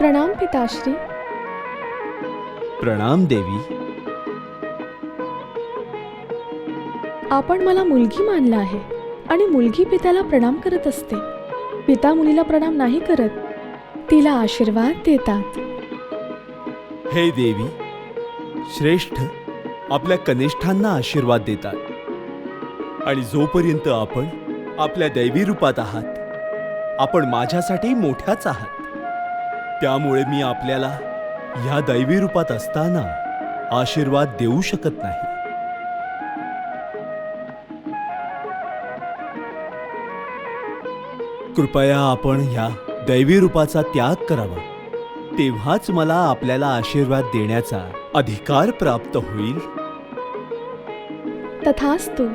प्रणाम पिताश्री. प्रणाम देवी. आपण मला मुलगी मानलं आहे आणि मुलगी पित्याला प्रणाम करत असते. पिता मुलीला प्रणाम नाही करत. तिला आशीर्वाद देतात. हे देवी श्रेष्ठ आपल्या कनिष्ठांना आशीर्वाद देतात. आणि जोपर्यंत आपण आपल्या दैवी रूपात आहात आपण माझ्यासाठी मोठ्याच आहात. त्यामुळे मी आपल्याला ह्या दैवी रूपात असताना आशीर्वाद देऊ शकत नाही. कृपया आपण ह्या दैवी रूपाचा त्याग करावा. तेव्हाच मला आपल्याला आशीर्वाद देण्याचा अधिकार प्राप्त होईल. तथास्तु